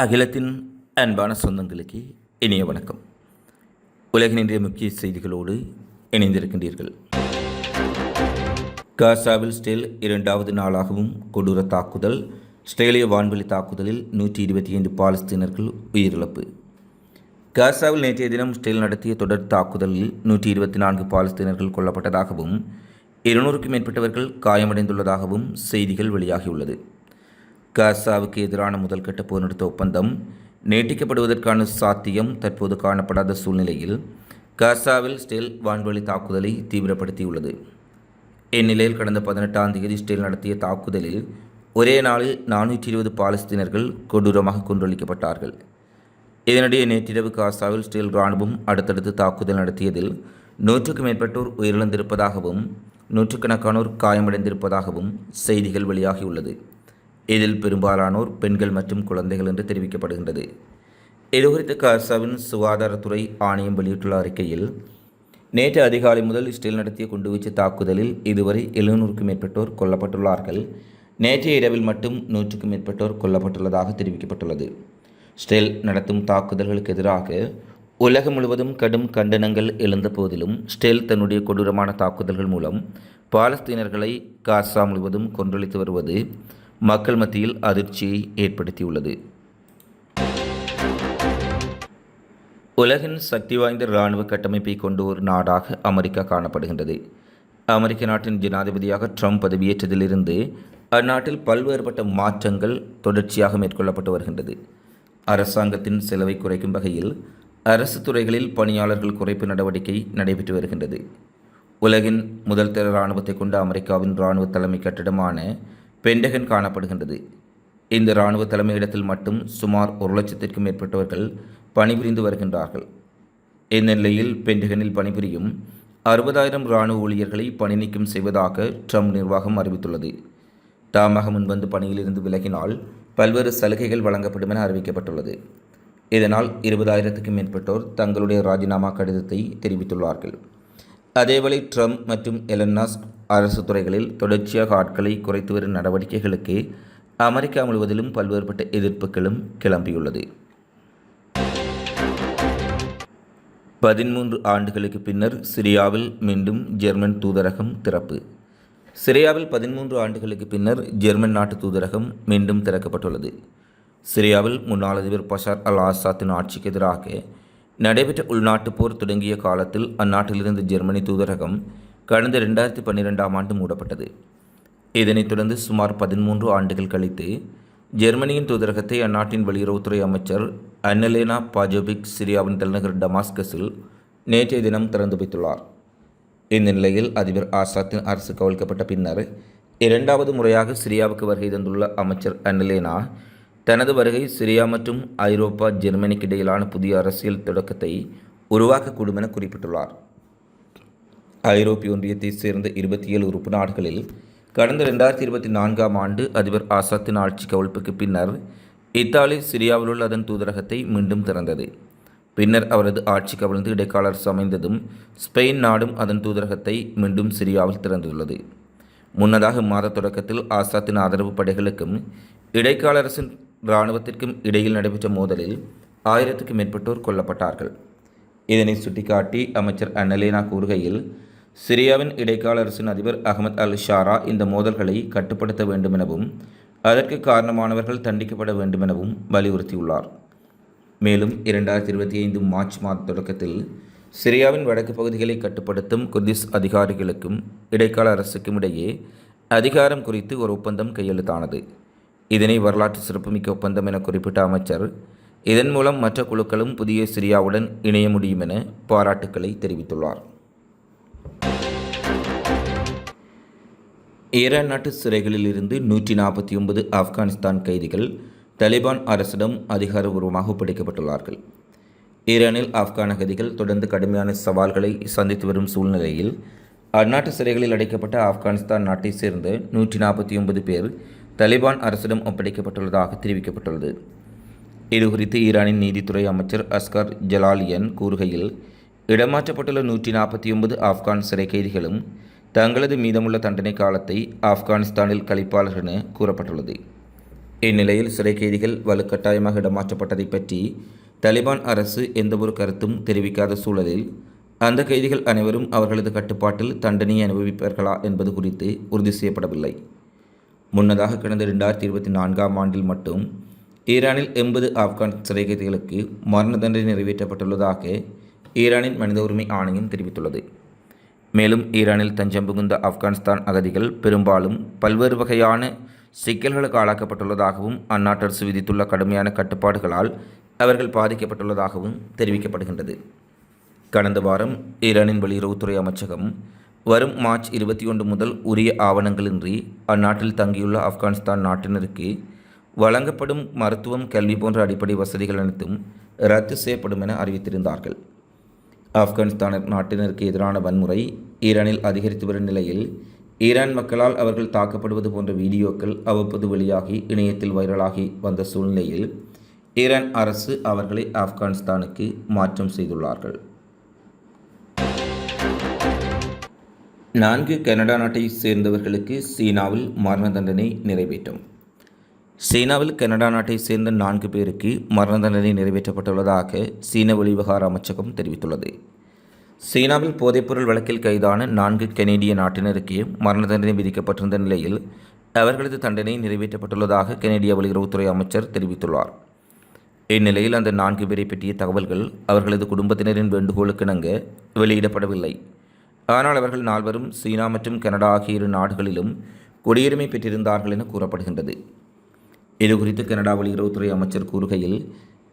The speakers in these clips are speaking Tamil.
அகிலத்தின் அன்பான சொந்தங்களுக்கு இனிய வணக்கம். உலகின் இன்றைய முக்கிய செய்திகளோடு இணைந்திருக்கின்றீர்கள். காசாவில் ஸ்டேல் இரண்டாவது நாளாகவும் கொடூர தாக்குதல் ஸ்ட்ரேலிய வான்வெளி தாக்குதலில் நூற்றி இருபத்தி ஐந்து பாலஸ்தீனர்கள் உயிரிழப்பு. காசாவில் நேற்றைய தினம் ஸ்டேல் நடத்திய தொடர் தாக்குதலில் நூற்றி இருபத்தி நான்கு பாலஸ்தீனர்கள் கொல்லப்பட்டதாகவும் இருநூறுக்கும் மேற்பட்டவர்கள் காயமடைந்துள்ளதாகவும் செய்திகள் வெளியாகியுள்ளது. காசாவுக்கு எதிரான முதல்கட்ட போர் நிறுத்த ஒப்பந்தம் நீட்டிக்கப்படுவதற்கான சாத்தியம் தற்போது காணப்படாத சூழ்நிலையில் காசாவில் ஸ்டெல் வான்வழி தாக்குதலை தீவிரப்படுத்தியுள்ளது. இந்நிலையில் கடந்த பதினெட்டாம் தேதி ஸ்டெல் நடத்திய தாக்குதலில் ஒரே நாளில் நானூற்றி இருபது பாலஸ்தீனர்கள் கொடூரமாக கொன்றளிக்கப்பட்டார்கள் இதனிடையே நேற்றிரவு காசாவில் ஸ்டெல் இராணுவம் அடுத்தடுத்து தாக்குதல் நடத்தியதில் நூற்றுக்கும் மேற்பட்டோர் உயிரிழந்திருப்பதாகவும் நூற்றுக்கணக்கானோர் காயமடைந்திருப்பதாகவும் செய்திகள் வெளியாகியுள்ளது. இதில் பெரும்பாலானோர் பெண்கள் மற்றும் குழந்தைகள் என்று தெரிவிக்கப்படுகின்றது. இதுகுறித்து காசாவின் சுகாதாரத்துறை ஆணையம் வெளியிட்டுள்ள அறிக்கையில் நேற்று அதிகாலை முதல் இஸ்ரேல் நடத்திய குண்டுவீச்சு தாக்குதலில் இதுவரை எழுநூறுக்கும் மேற்பட்டோர் கொல்லப்பட்டுள்ளார்கள். நேற்றைய இரவில் மட்டும் நூற்றுக்கும் மேற்பட்டோர் கொல்லப்பட்டுள்ளதாக தெரிவிக்கப்பட்டுள்ளது. ஸ்டெல் நடத்தும் தாக்குதல்களுக்கு எதிராக உலகம் முழுவதும் கடும் கண்டனங்கள் எழுந்த போதிலும் ஸ்டெல் தன்னுடைய கொடூரமான தாக்குதல்கள் மூலம் பாலஸ்தீனர்களை காசா முழுவதும் கொன்றளித்து வருவது மக்கள் மத்தியில் அதிர்ச்சியை ஏற்படுத்தியுள்ளது. உலகின் சக்தி வாய்ந்த இராணுவ கட்டமைப்பை கொண்ட ஒரு நாடாக அமெரிக்கா காணப்படுகின்றது. அமெரிக்க நாட்டின் ஜனாதிபதியாக ட்ரம்ப் பதவியேற்றதிலிருந்து அந்நாட்டில் பல்வேறுபட்ட மாற்றங்கள் தொடர்ச்சியாக மேற்கொள்ளப்பட்டு வருகின்றது. அரசாங்கத்தின் செலவை குறைக்கும் வகையில் அரசு துறைகளில் பணியாளர்கள் குறைப்பு நடவடிக்கை நடைபெற்று வருகின்றது. உலகின் முதல் தர இராணுவத்தை கொண்ட அமெரிக்காவின் இராணுவ தலைமை கட்டிடமான பெண்டகன் காணப்படுகின்றது. இந்த இராணுவ தலைமையிடத்தில் மட்டும் சுமார் ஒரு லட்சத்திற்கும் மேற்பட்டவர்கள் பணிபுரிந்து வருகின்றார்கள். இந்த நிலையில் பெண்டகனில் பணிபுரியும் அறுபதாயிரம் இராணுவ ஊழியர்களை பணி நீக்கம் செய்வதாக ட்ரம்ப் நிர்வாகம் அறிவித்துள்ளது. தாமாக முன்வந்து பணியிலிருந்து விலகினால் பல்வேறு சலுகைகள் வழங்கப்படும் என அறிவிக்கப்பட்டுள்ளது. இதனால் இருபதாயிரத்துக்கும் மேற்பட்டோர் தங்களுடைய ராஜினாமா கடிதத்தை தெரிவித்துள்ளார்கள். அதேவேளை ட்ரம்ப் மற்றும் எலன்னாஸ்க் அரசு துறைகளில் தொடர்ச்சியாக ஆட்களை குறைத்து வரும் நடவடிக்கைகளுக்கு அமெரிக்கா முழுவதிலும் பல்வேறுபட்ட எதிர்ப்புகளும் கிளம்பியுள்ளது. பதிமூன்று ஆண்டுகளுக்கு பின்னர் சிரியாவில் மீண்டும் ஜெர்மன் தூதரகம் திறப்பு. சிரியாவில் பதிமூன்று ஆண்டுகளுக்கு பின்னர் ஜெர்மன் நாட்டு தூதரகம் மீண்டும் திறக்கப்பட்டுள்ளது. சிரியாவில் முன்னாள் அதிபர் பஷார் அல் ஆசாத்தின் ஆட்சிக்கு எதிராக நடைபெற்ற உள்நாட்டு போர் தொடங்கிய காலத்தில் அந்நாட்டிலிருந்து ஜெர்மனி தூதரகம் கடந்த ரெண்டாயிரத்தி பன்னிரெண்டாம் ஆண்டு மூடப்பட்டது. இதனைத் தொடர்ந்து சுமார் பதிமூன்று ஆண்டுகள் கழித்து ஜெர்மனியின் தூதரகத்தை அந்நாட்டின் வெளியுறவுத்துறை அமைச்சர் அன்னலேனா பாஜோபிக் சிரியாவின் தலைநகர் டமாஸ்கஸில் நேற்றைய தினம் திறந்து வைத்துள்ளார். இந்த நிலையில் அதிபர் ஆசாத்தின் அரசு கவிழ்க்கப்பட்ட பின்னர் இரண்டாவது முறையாக சிரியாவுக்கு வருகை தந்துள்ள அமைச்சர் அன்னலேனா தனது வருகை சிரியா மற்றும் ஐரோப்பா ஜெர்மனிக்கு இடையிலான புதிய அரசியல் தொடக்கத்தை உருவாக்கக்கூடும் என குறிப்பிட்டுள்ளார். ஐரோப்பிய ஒன்றியத்தை சேர்ந்த இருபத்தி ஏழு உறுப்பு நாடுகளில் கடந்த ரெண்டாயிரத்தி இருபத்தி நான்காம் ஆண்டு அதிபர் ஆசாத்தின் ஆட்சி கவிழ்ப்புக்கு பின்னர் இத்தாலி சிரியாவில் உள்ள அதன் தூதரகத்தை மீண்டும் திறந்தது. பின்னர் அவரது ஆட்சி கவிழ்ந்து இடைக்கால அரசு அமைந்ததும் ஸ்பெயின் நாடும் அதன் தூதரகத்தை மீண்டும் சிரியாவில் திறந்துள்ளது. முன்னதாக மாத தொடக்கத்தில் ஆசாத்தின் ஆதரவு படைகளுக்கும் இடைக்கால அரசின் இராணுவத்திற்கும் இடையில் நடைபெற்ற மோதலில் ஆயிரத்துக்கும் மேற்பட்டோர் கொல்லப்பட்டார்கள். இதனை சுட்டிக்காட்டி அமைச்சர் அன்னலேனா கூறுகையில் சிரியாவின் இடைக்கால அரசின் அதிபர் அகமது அல் ஷாரா இந்த மோதல்களை கட்டுப்படுத்த வேண்டுமெனவும் அதற்கு காரணமானவர்கள் தண்டிக்கப்பட வேண்டுமெனவும் வலியுறுத்தியுள்ளார். மேலும் இரண்டாயிரத்தி இருபத்தி ஐந்து மார்ச் மாத தொடக்கத்தில் சிரியாவின் வடக்கு பகுதிகளை கட்டுப்படுத்தும் குர்திஸ் அதிகாரிகளுக்கும் இடைக்கால அரசுக்கும் இடையே அதிகாரம் குறித்து ஒரு ஒப்பந்தம் கையெழுத்தானது. இதனை வரலாற்று சிறப்புமிக்க ஒப்பந்தம் என குறிப்பிட்ட அமைச்சர் இதன் மூலம் மற்ற குழுக்களும் புதிய சிரியாவுடன் இணைய முடியும் என பாராட்டுக்களை தெரிவித்துள்ளார். ஈரான் நாட்டு சிறைகளில் இருந்து நூற்றி நாற்பத்தி ஒன்பது ஆப்கானிஸ்தான் கைதிகள் தலிபான் அரசிடம் அதிகாரபூர்வமாக ஒப்படைக்கப்பட்டுள்ளார்கள். ஈரானில் ஆப்கான கைதிகள் தொடர்ந்து கடுமையான சவால்களை சந்தித்து வரும் சூழ்நிலையில் அந்நாட்டு சிறைகளில் அடைக்கப்பட்ட ஆப்கானிஸ்தான் நாட்டை சேர்ந்த நூற்றி நாற்பத்தி ஒன்பது பேர் தலிபான் அரசிடம் ஒப்படைக்கப்பட்டுள்ளதாக தெரிவிக்கப்பட்டுள்ளது. இதுகுறித்து ஈரானின் நீதித்துறை அமைச்சர் அஸ்கர் ஜலாலியன் கூறுகையில் இடமாற்றப்பட்டுள்ள நூற்றி நாற்பத்தி ஒன்பது ஆப்கான் சிறை கைதிகளும் தங்களது மீதமுள்ள தண்டனை காலத்தை ஆப்கானிஸ்தானில் கழிப்பாளர் என கூறப்பட்டுள்ளது. இந்நிலையில் சிறை கைதிகள் வலுக்கட்டாயமாக இடமாற்றப்பட்டதை பற்றி தலிபான் அரசு எந்தவொரு கருத்தும் தெரிவிக்காத சூழலில் அந்த கைதிகள் அனைவரும் அவர்களது கட்டுப்பாட்டில் தண்டனையை அனுபவிப்பார்களா என்பது குறித்து உறுதி செய்யப்படவில்லை. முன்னதாக கடந்த ரெண்டாயிரத்தி இருபத்தி நான்காம் ஆண்டில் மட்டும் ஈரானில் எண்பது ஆப்கான் சிறை கைதிகளுக்கு மரண தண்டனை நிறைவேற்றப்பட்டுள்ளதாக ஈரானின் மனித உரிமை ஆணையம் தெரிவித்துள்ளது. மேலும் ஈரானில் தஞ்சம் புகுந்த ஆப்கானிஸ்தான் அகதிகள் பெரும்பாலும் பல்வேறு வகையான சிக்கல்களுக்கு ஆளாக்கப்பட்டுள்ளதாகவும் அந்நாட்டு அரசு விதித்துள்ள கடுமையான கட்டுப்பாடுகளால் அவர்கள் பாதிக்கப்பட்டுள்ளதாகவும் தெரிவிக்கப்படுகின்றது. கடந்த வாரம் ஈரானின் வெளியுறவுத்துறை அமைச்சகம் வரும் மார்ச் இருபத்தி ஒன்று முதல் உரிய ஆவணங்களின்றி அந்நாட்டில் தங்கியுள்ள ஆப்கானிஸ்தான் நாட்டினருக்கு வழங்கப்படும் மருத்துவம் கல்வி போன்ற அடிப்படை வசதிகள் அனைத்தும் ரத்து செய்யப்படும் என அறிவித்திருந்தார்கள். ஆப்கானிஸ்தான் நாட்டினருக்கு எதிரான வன்முறை ஈரானில் அதிகரித்து வரும் நிலையில் ஈரான் மக்களால் அவர்கள் தாக்கப்படுவது போன்ற வீடியோக்கள் அவ்வப்போது வெளியாகி இணையத்தில் வைரலாகி வந்த சூழ்நிலையில் ஈரான் அரசு அவர்களை ஆப்கானிஸ்தானுக்கு மாற்றம் செய்துள்ளார்கள். நான்கு கனடா நாட்டை சேர்ந்தவர்களுக்கு சீனாவில் மரண தண்டனை நிறைவேற்றும். சீனாவில் கனடா நாட்டை சேர்ந்த நான்கு பேருக்கு மரண தண்டனை நிறைவேற்றப்பட்டுள்ளதாக சீன வெளிவிவகார அமைச்சகம் தெரிவித்துள்ளது. சீனாவில் போதைப்பொருள் வழக்கில் கைதான நான்கு கனேடிய நாட்டினருக்கு மரண தண்டனை விதிக்கப்பட்டிருந்த நிலையில் அவர்களது தண்டனை நிறைவேற்றப்பட்டுள்ளதாக கனேடிய வெளியுறவுத்துறை அமைச்சர் தெரிவித்துள்ளார். இந்நிலையில் அந்த நான்கு பேரை பற்றிய தகவல்கள் அவர்களது குடும்பத்தினரின் வேண்டுகோளுக்கிணங்க வெளியிடப்படவில்லை. ஆனால் அவர்கள் நால்வரும் சீனா மற்றும் கனடா ஆகிய இரு நாடுகளிலும் குடியுரிமை பெற்றிருந்தார்கள் என கூறப்படுகின்றது. இதுகுறித்து கனடா வெளியுறவுத்துறை அமைச்சர் கூறுகையில்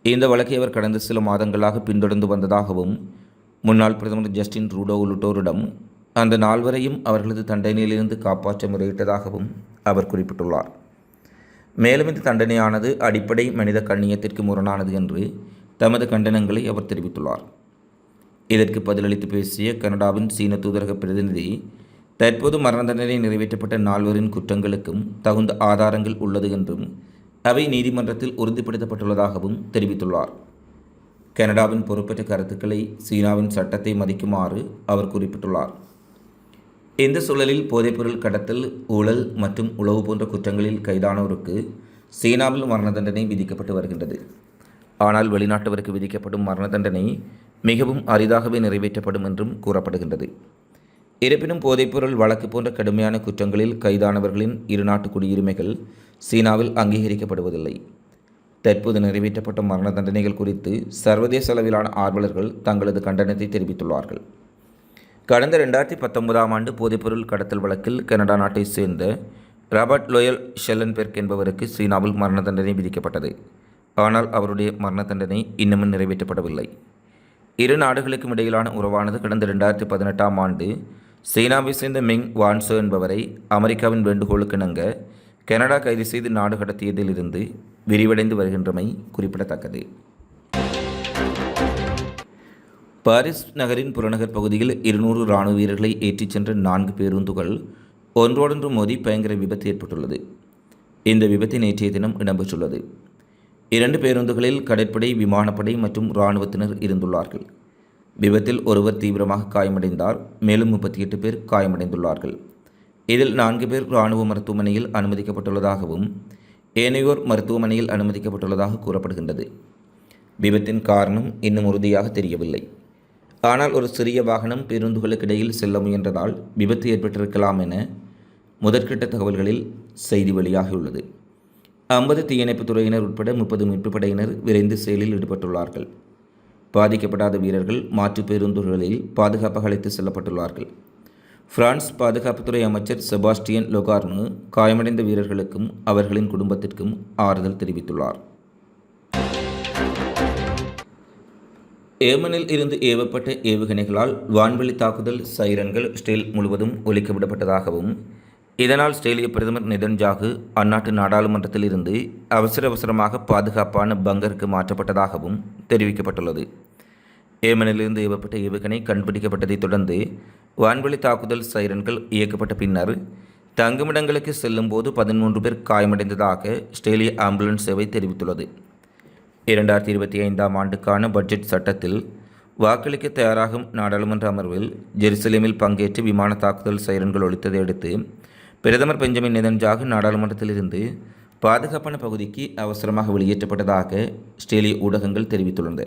இந்த வழக்கை அவர் கடந்த சில மாதங்களாக பின்தொடர்ந்து வந்ததாகவும் முன்னாள் பிரதமர் ஜஸ்டின் ரூடோ உள்ளிட்டோரிடம் அந்த நால்வரையும் அவர்களது தண்டனையிலிருந்து காப்பாற்ற முறையிட்டதாகவும் அவர் குறிப்பிட்டுள்ளார். மேலும் இந்த தண்டனையானது அடிப்படை மனித கண்ணியத்திற்கு முரணானது என்று தமது கண்டனங்களை அவர் தெரிவித்துள்ளார். இதற்கு பதிலளித்து பேசிய கனடாவின் சீன தூதரக பிரதிநிதி தற்போது மரண தண்டனை நிறைவேற்றப்பட்ட நால்வரின் குற்றங்களுக்கும் தகுந்த ஆதாரங்கள் உள்ளது என்றும் அவை நீதிமன்றத்தில் உறுதிப்படுத்தப்பட்டுள்ளதாகவும் தெரிவித்துள்ளார். கனடாவின் பொறுப்பற்ற கருத்துக்களை சீனாவின் சட்டத்தை மதிக்குமாறு அவர் குறிப்பிட்டுள்ளார். இந்த சூழலில் போதைப்பொருள் கடத்தல் ஊழல் மற்றும் உளவு போன்ற குற்றங்களில் கைதானோருக்கு சீனாவில் மரண தண்டனை விதிக்கப்பட்டு வருகின்றது. ஆனால் வெளிநாட்டவருக்கு விதிக்கப்படும் மரண தண்டனை மிகவும் அரிதாகவே நிறைவேற்றப்படும் என்றும் கூறப்படுகின்றது. இருப்பினும் போதைப்பொருள் வழக்கு போன்ற கடுமையான குற்றங்களில் கைதானவர்களின் இருநாட்டு குடியுரிமைகள் சீனாவில் அங்கீகரிக்கப்படுவதில்லை. தற்போது நிறைவேற்றப்பட்ட மரண தண்டனைகள் குறித்து சர்வதேச அளவிலான ஆர்வலர்கள் தங்களது கண்டனத்தை தெரிவித்துள்ளார்கள். கடந்த ரெண்டாயிரத்தி பத்தொன்பதாம் ஆண்டு போதைப்பொருள் கடத்தல் வழக்கில் கனடா நாட்டை சேர்ந்த ராபர்ட் லோயல் ஷெல்லன்பெர்க் என்பவருக்கு சீனாவில் மரண தண்டனை விதிக்கப்பட்டது. ஆனால் அவருடைய மரண தண்டனை இன்னமும் நிறைவேற்றப்படவில்லை. இரு நாடுகளுக்கும் இடையிலான உறவானது கடந்த ரெண்டாயிரத்தி பதினெட்டாம் ஆண்டு சீனாவை சேர்ந்த மிங் வான்சோ என்பவரை அமெரிக்காவின் வேண்டுகோளுக்கிணங்க கனடா கைது செய்து நாடு கடத்தியதிலிருந்து விரிவடைந்து வருகின்றமை குறிப்பிடத்தக்கது. பாரிஸ் நகரின் புறநகர் பகுதியில் இருநூறு இராணுவ வீரர்களை ஏற்றிச் சென்ற நான்கு பேருந்துகள் ஒன்றோடொன்று மோதி பயங்கர விபத்து ஏற்பட்டுள்ளது. இந்த விபத்து நேற்றைய தினம் இடம்பெற்றுள்ளது. இரண்டு பேருந்துகளில் கடற்படை விமானப்படை மற்றும் இராணுவத்தினர் இருந்துள்ளார்கள். விபத்தில் ஒருவர் தீவிரமாக காயமடைந்தார். மேலும் முப்பத்தி எட்டு பேர் காயமடைந்துள்ளார்கள். இதில் நான்கு பேர் இராணுவ மருத்துவமனையில் அனுமதிக்கப்பட்டுள்ளதாகவும் ஏனையோர் மருத்துவமனையில் அனுமதிக்கப்பட்டுள்ளதாக கூறப்படுகின்றது. விபத்தின் காரணம் இன்னும் உறுதியாக தெரியவில்லை. ஆனால் ஒரு சிறிய வாகனம் பேருந்துகளுக்கு இடையில் செல்ல முயன்றதால் விபத்து ஏற்பட்டிருக்கலாம் என முதற்கட்ட தகவல்களில் செய்தி வெளியாகியுள்ளது. ஐம்பது தீயணைப்புத் துறையினர் உட்பட முப்பது மீட்புப் படையினர் விரைந்து செயலில் ஈடுபட்டுள்ளார்கள். பாதிக்கப்படாத வீரர்கள் மாற்றுப் பேருந்துகளில் பாதுகாப்பாக அழைத்து செல்லப்பட்டுள்ளார்கள். பிரான்ஸ் பாதுகாப்புத்துறை அமைச்சர் செபாஸ்டியன் லொகார்னு காயமடைந்த வீரர்களுக்கும் அவர்களின் குடும்பத்திற்கும் ஆறுதல் தெரிவித்துள்ளார். ஏமனில் இருந்து ஏவப்பட்ட ஏவுகணைகளால் வான்வெளி தாக்குதல் சைரன்கள் ஸ்டேல் முழுவதும் ஒலிக்கப்படப்பட்டதாகவும் இதனால் ஸ்டேலிய பிரதமர் நிதன்ஜாகு அந்நாட்டு நாடாளுமன்றத்தில் இருந்து அவசர அவசரமாக பாதுகாப்பான பங்கருக்கு மாற்றப்பட்டதாகவும் தெரிவிக்கப்பட்டுள்ளது. ஏமனிலிருந்து ஏவப்பட்ட ஏவுகணை கண்டுபிடிக்கப்பட்டதைத் தொடர்ந்து வான்வெளி தாக்குதல் சைரன்கள் இயக்கப்பட்ட பின்னர் தங்குமிடங்களுக்கு செல்லும்போது பதிமூன்று பேர் காயமடைந்ததாக ஸ்டேலிய ஆம்புலன்ஸ் சேவை தெரிவித்துள்ளது. இரண்டாயிரத்தி இருபத்தி ஐந்தாம் ஆண்டுக்கான பட்ஜெட் சட்டத்தில் வாக்களிக்க தயாராகும் நாடாளுமன்ற அமர்வில் ஜெருசலேமில் பங்கேற்று விமான தாக்குதல் சைரன்கள் ஒழித்ததை அடுத்து பிரதமர் பெஞ்சமின் நெதன்ஜாகு நாடாளுமன்றத்திலிருந்து பாதுகாப்பான பகுதிக்கு அவசரமாக வெளியேற்றப்பட்டதாக ஸ்டேலிய ஊடகங்கள் தெரிவித்துள்ளன.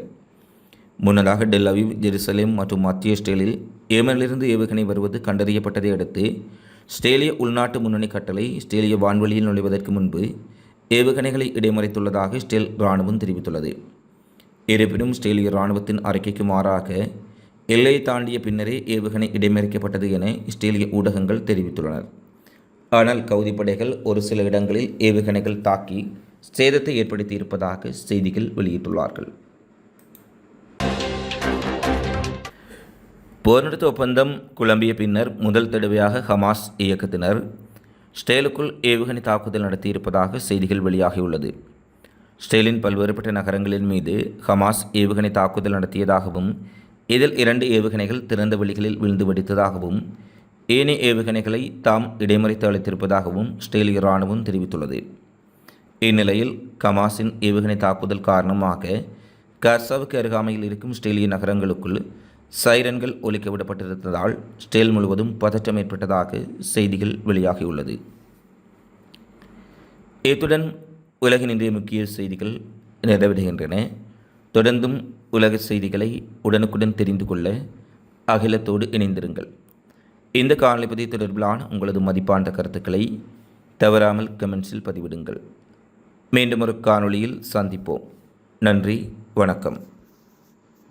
முன்னதாக டெல் அவிவ் ஜெருசலேம் மற்றும் மத்திய ஸ்டேலில் ஏமனிலிருந்து ஏவுகணை வருவது கண்டறியப்பட்டதை அடுத்து ஸ்டேலிய உள்நாட்டு முன்னணி கட்டளை ஸ்டேலிய வான்வெளியில் நுழைவதற்கு முன்பு ஏவுகணைகளை இடைமறைத்துள்ளதாக ஸ்டேல் இராணுவம் தெரிவித்துள்ளது. இருப்பினும் ஸ்டேலிய இராணுவத்தின் அறிக்கைக்கு மாறாக எல்லை தாண்டிய பின்னரே ஏவுகணை இடைமறிக்கப்பட்டது என இஸ்ரேலிய ஊடகங்கள் தெரிவித்துள்ளனர் ஆனால் கவுதி படைகள் ஒரு சில இடங்களில் ஏவுகணைகள் தாக்கி சேதத்தை ஏற்படுத்தியிருப்பதாக செய்திகள் வெளியிட்டுள்ளார்கள். போர்நிறுத்த ஒப்பந்தம் குழம்பிய பின்னர் முதல் தடவையாக ஹமாஸ் இயக்கத்தினர் ஸ்டேலுக்குள் ஏவுகணை தாக்குதல் நடத்தியிருப்பதாக செய்திகள் வெளியாகியுள்ளது. ஸ்டேலின் பல்வேறுபட்ட நகரங்களின் மீது ஹமாஸ் ஏவுகணை தாக்குதல் நடத்தியதாகவும் இதில் இரண்டு ஏவுகணைகள் திறந்த வெளிகளில் விழுந்து வெடித்ததாகவும் ஏனைய ஏவுகணைகளை தாம் இடைமறித்து அளித்திருப்பதாகவும் ஸ்டேலிய இராணுவம் தெரிவித்துள்ளது. இந்நிலையில் கமாஸின் ஏவுகணை தாக்குதல் காரணமாக கர்சாவுக்கு அருகாமையில் இருக்கும் ஸ்டேலிய நகரங்களுக்குள் சைரன்கள் ஒலிக்க விடப்பட்டிருந்ததால் ஸ்டேல் முழுவதும் பதற்றம் ஏற்பட்டதாக செய்திகள் வெளியாகியுள்ளது. இத்துடன் உலகின் இன்றைய முக்கிய செய்திகள் நிறைவடைகின்றன. தொடர்ந்தும் உலக செய்திகளை உடனுக்குடன் தெரிந்து கொள்ள அகிலத்தோடு இணைந்திருங்கள். இந்த காணொலி தொடர்பிலான உங்களது மதிப்பான கருத்துக்களை தவறாமல் கமெண்ட்ஸில் பதிவிடுங்கள். மீண்டும் ஒரு காணொளியில் சந்திப்போம். நன்றி வணக்கம்.